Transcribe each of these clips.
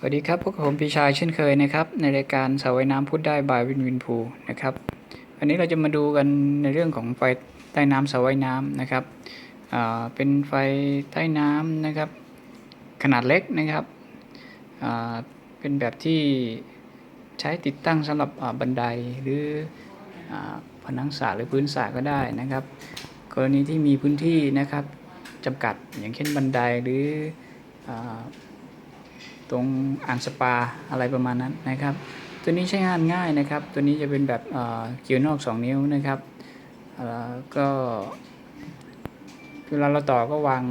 สวัสดีครับพวกบผมพี่ชายเช่นเคยนะครับ ในรายการสาวว่ายน้ำพูดได้บายวินวินพูนะครับวันนี้เราจะมาดูกันในเรื่องของไฟใต้น้ำสาวว่ายน้ำนะครับเป็นไฟใต้น้ำนะครับ ขนาดเล็กนะครับเป็นแบบที่ใช้ติดตั้งสำหรับบันไดหรืออผนังสระหรือพื้นสระก็ได้นะครับ กรณีที่มีพื้นที่นะครับจำกัดอย่างเช่นบันไดหรืออ ตรงอ่างสปาอะไรประมาณนั้นนะครับ ตัวนี้ใช้งานง่ายนะครับ ตัวนี้จะเป็นแบบเกี่ยวนอก 2 นิ้วนะครับก็เวลาเราต่อก็วาง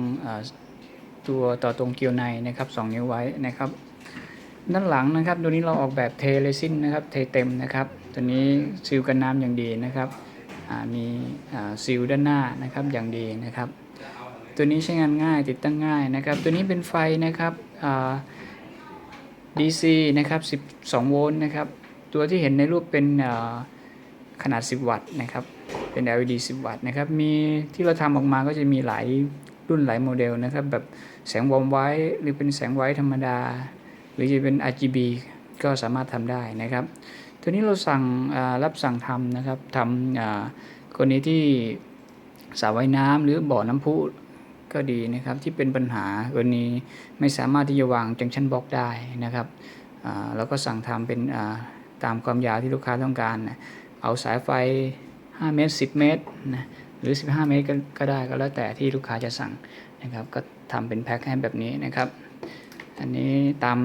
ตัวต่อตรงเกี่ยวในนะครับ 2 นิ้วไว้นะครับด้านหลังนะครับตัวนี้เราออกแบบเทเรซินนะครับเทเต็มนะครับตัวนี้ซีลกันน้ำอย่างดีนะครับมีซีลด้านหน้านะครับอย่างดีนะครับ ตัวนี้ใช้งานง่ายติดตั้งง่ายนะครับ ตัวนี้เป็นไฟนะครับ DC นะครับ 12 โวลต์นะครับ ตัวที่เห็นในรูปเป็นขนาด 10 วัตต์นะครับ เป็น LED 10 วัตต์นะครับ มีที่เราทำออกมาก็จะมีหลายรุ่นหลายโมเดลนะครับ แบบแสงวอร์มไว้หรือเป็นแสงไว้ธรรมดา หรือจะเป็น RGB ก็สามารถทำได้นะครับ ตัวนี้เราสั่งรับสั่งทำนะครับทำอ่ากรณีที่สระว่ายน้ำหรือบ่อน้ำพุ ก็ดีนะครับที่เป็นปัญหากรณีไม่สามารถที่จะวางจังชันบล็อกได้นะครับอ่าเราก็สั่งทำเป็นตามความยาวที่ลูกค้าต้องการนะเอาสายไฟ 5 เมตร 10 เมตรนะหรือ 15 เมตรก็ก็ได้ก็แล้วแต่ที่ลูกค้าจะสั่งนะครับก็ทำเป็นแพ็คให้แบบนี้นะครับอันนี้ตาม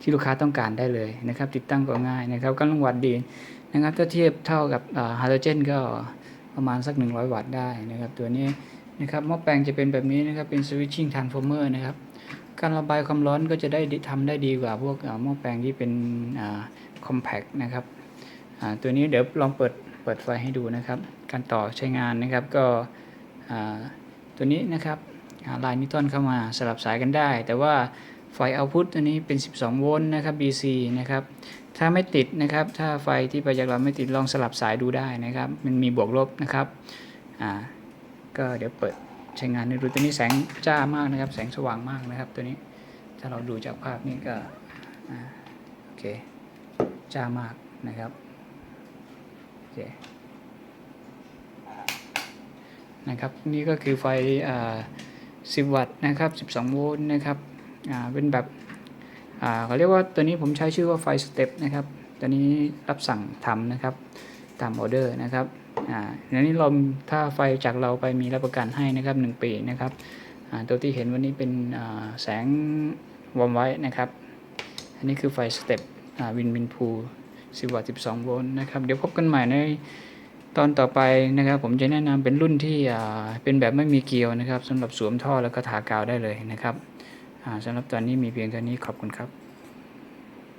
ที่ลูกค้าต้องการได้เลยนะครับ ติดตั้งก็ง่ายนะครับกำลังวัดดีนะครับถ้าเทียบเท่ากับฮาโลเจนก็ประมาณสัก 100 วัตต์ได้นะครับ ตัวนี้ นะครับหม้อแปลงจะเป็นแบบนี้นะครับเป็น switching transformer นะครับ การระบายความร้อนก็จะได้ทำได้ดีกว่าพวกหม้อแปลงที่เป็นอ่า compact นะครับตัวนี้เดี๋ยวลองเปิดเปิดไฟให้ดูนะครับ การต่อใช้งานนะครับก็ตัวนี้นะครับลายนิวตันเข้ามาสลับสายกันได้ แต่ว่าไฟเอาพุตตัวนี้เป็น 12 โวลต์นะครับ BC นะครับถ้าไม่ติดนะครับ ถ้าไฟที่ไปจากเราไม่ติดลองสลับสายดูได้นะครับ มันมีบวกลบนะครับอ่า ก็เดี๋ยวเปิดใช้งานให้ดูตัวนี้แสงจ้ามากนะครับ แสงสว่างมากนะครับ ตัวนี้ถ้าเราดูจากภาพนี้ก็โอเคจ้ามากนะครับโอเคนะครับนี่ก็คือไฟอ่า10 วัตต์นะครับ 12 โวลต์นะครับอ่าเป็นแบบอ่าเขาเรียกว่าตัวนี้ผมใช้ชื่อว่าไฟสเต็ปนะครับตัวนี้รับสั่งทำนะครับตามออเดอร์นะครับ อ่าอันนี้เราถ้าไฟจากเราไปมีรับประกันให้นะครับ 1 ปีนะครับอ่าตัวที่เห็นวันนี้เป็นอ่าแสงวอร์มไว้นะครับ อันนี้คือไฟสเต็ปวินวินพู10วัตต์12 โวลต์นะครับ เดี๋ยวพบกันใหม่ในตอนต่อไปนะครับ ผมจะแนะนำเป็นรุ่นที่อ่าเป็นแบบไม่มีเกลียวนะครับสำหรับสวมท่อแล้วก็ทากาวได้เลยนะครับอ่าสำหรับตอนนี้มีเพียงเท่านี้ขอบคุณครับ